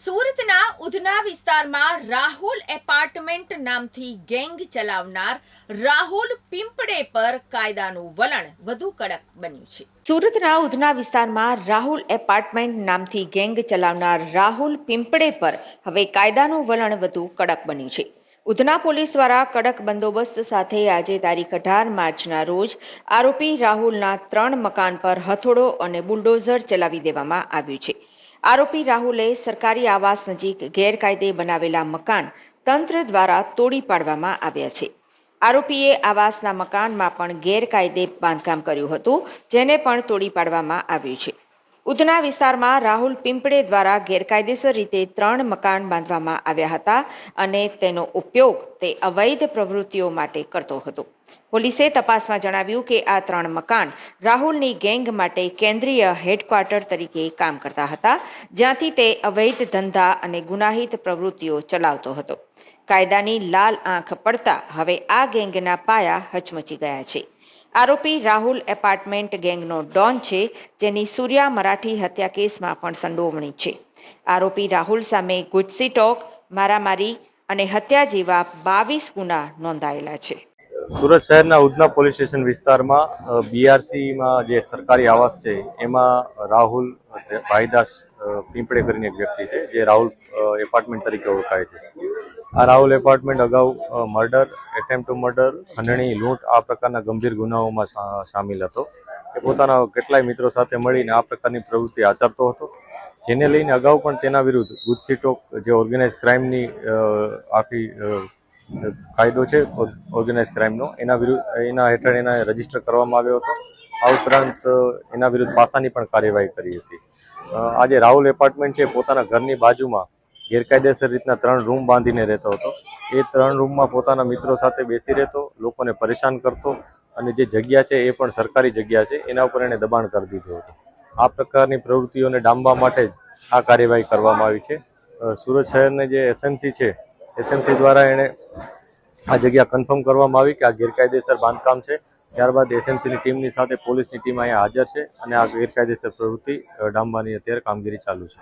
સુરતના ઉધના વિસ્તારમાં રાહુલ એપાર્ટમેન્ટ નામથી ગેંગ ચલાવનાર રાહુલ પિંપડે પર કાયદાનું વલણ વધુ કડક બન્યું છે. સુરતના ઉધના વિસ્તારમાં રાહુલ એપાર્ટમેન્ટ નામથી ગેંગ ચલાવનાર રાહુલ પિંપડે પર હવે કાયદાનું વલણ વધુ કડક બન્યું છે. ઉધના પોલીસ દ્વારા કડક બંદોબસ્ત સાથે આજે તારીખ અઢાર માર્ચના રોજ આરોપી રાહુલના ત્રણ મકાન પર હથોડો અને બુલડોઝર ચલાવી દેવામાં આવ્યું છે. આરોપી રાહુલે સરકારી આવાસ નજીક ગેરકાયદે બનાવેલા મકાન તંત્ર દ્વારા તોડી પાડવામાં આવ્યા છે. આરોપીએ આવાસના મકાનમાં પણ ગેરકાયદે બાંધકામ કર્યું હતું, જેને પણ તોડી પાડવામાં આવ્યું છે. ઉધના વિસ્તારમાં રાહુલ પિંપળે દ્વારા ગેરકાયદેસર રીતે ત્રણ મકાન બાંધવામાં આવ્યા હતા અને તેનો ઉપયોગ તે અવૈધ પ્રવૃત્તિઓ માટે કરતો હતો. પોલીસે તપાસમાં જણાવ્યું કે આ ત્રણ મકાન રાહુલની ગેંગ માટે કેન્દ્રીય હેડક્વાર્ટર તરીકે કામ કરતા હતા, જ્યાંથી તે અવૈધ ધંધા અને ગુનાહિત પ્રવૃત્તિઓ ચલાવતો હતો. કાયદાની લાલ આંખ પડતા હવે આ ગેંગના પાયા હચમચી ગયા છે. આરોપી રાહુલ એપાર્ટમેન્ટ ગેંગનો ડોન છે, જેની સૂર્યા મરાઠી હત્યા કેસમાં પણ સંડોવણી છે. આરોપી રાહુલ સામે ગુજસી ટોક, મારામારી અને હત્યા જેવા બાવીસ ગુના નોંધાયેલા છે. સુરત શહેરના ઉધના પોલીસ સ્ટેશન વિસ્તારમાં બીઆરસીમાં જે સરકારી આવાસ છે, એમાં રાહુલ ભાઈદાસ પીંપડે કરીને એક વ્યક્તિ છે, જે રાહુલ એપાર્ટમેન્ટ તરીકે ઓળખાય છે. આ રાહુલ એપાર્ટમેન્ટ અગાઉ મર્ડર એટેમ્પ ટુ મર્ડર ખંડણી, લૂંટ આ પ્રકારના ગંભીર ગુનાઓમાં સામેલ હતો. એ પોતાના કેટલાય મિત્રો સાથે મળીને આ પ્રકારની પ્રવૃત્તિ આચરતો હતો. જેને લઈને અગાઉ પણ તેના વિરુદ્ધ ગુજસી ટોક જે ઓર્ગેનાઇઝ ક્રાઇમની આખી કાયદો છે ઓર્ગેનાઇઝ ક્રાઇમનો એના વિરુદ્ધ, એના હેઠળ એના રજિસ્ટર કરવામાં આવ્યો હતો. આ ઉપરાંત એના વિરુદ્ધ પાસાની પણ કાર્યવાહી કરી હતી. આજે રાહુલ એપાર્ટમેન્ટ છે પોતાના ઘરની બાજુમાં ગેરકાયદેસર રીતના ત્રણ રૂમ બાંધીને રહેતો હતો. એ ત્રણ રૂમમાં પોતાના મિત્રો સાથે બેસી રહેતો, લોકોને પરેશાન કરતો અને જે જગ્યા છે એ પણ સરકારી જગ્યા છે, એના ઉપર એણે દબાણ કરી દીધું હતું. આ પ્રકારની પ્રવૃત્તિઓને ડામવા માટે જ આ કાર્યવાહી કરવામાં આવી છે. સુરત શહેરને જે એસએમસી છે એસએમસી દ્વારા એણે આ જગ્યા કન્ફર્મ કરવામાં આવી કે આ ગેરકાયદેસર બાંધકામ છે. ત્યારબાદ એસએમસીની ટીમની સાથે પોલીસની ટીમ અહીંયા હાજર છે અને આ ગેરકાયદેસર પ્રવૃત્તિ ડામવાની અત્યારે કામગીરી ચાલુ છે.